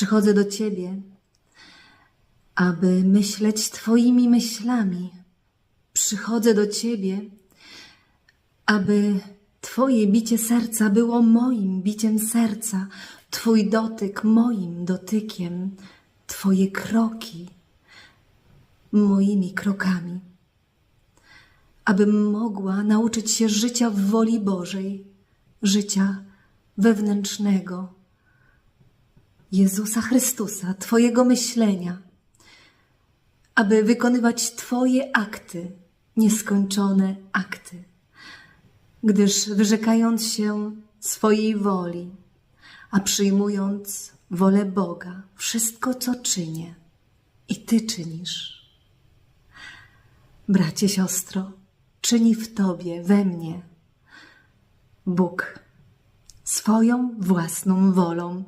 Przychodzę do Ciebie, aby myśleć Twoimi myślami. Przychodzę do Ciebie, aby Twoje bicie serca było moim biciem serca, Twój dotyk moim dotykiem, Twoje kroki moimi krokami. Abym mogła nauczyć się życia w woli Bożej, życia wewnętrznego, Jezusa Chrystusa, Twojego myślenia, aby wykonywać Twoje akty, nieskończone akty gdyż wyrzekając się swojej woli, a przyjmując wolę Boga, wszystko co czynię i Ty czynisz. Bracie, siostro, czyni w Tobie, we mnie Bóg swoją własną wolą,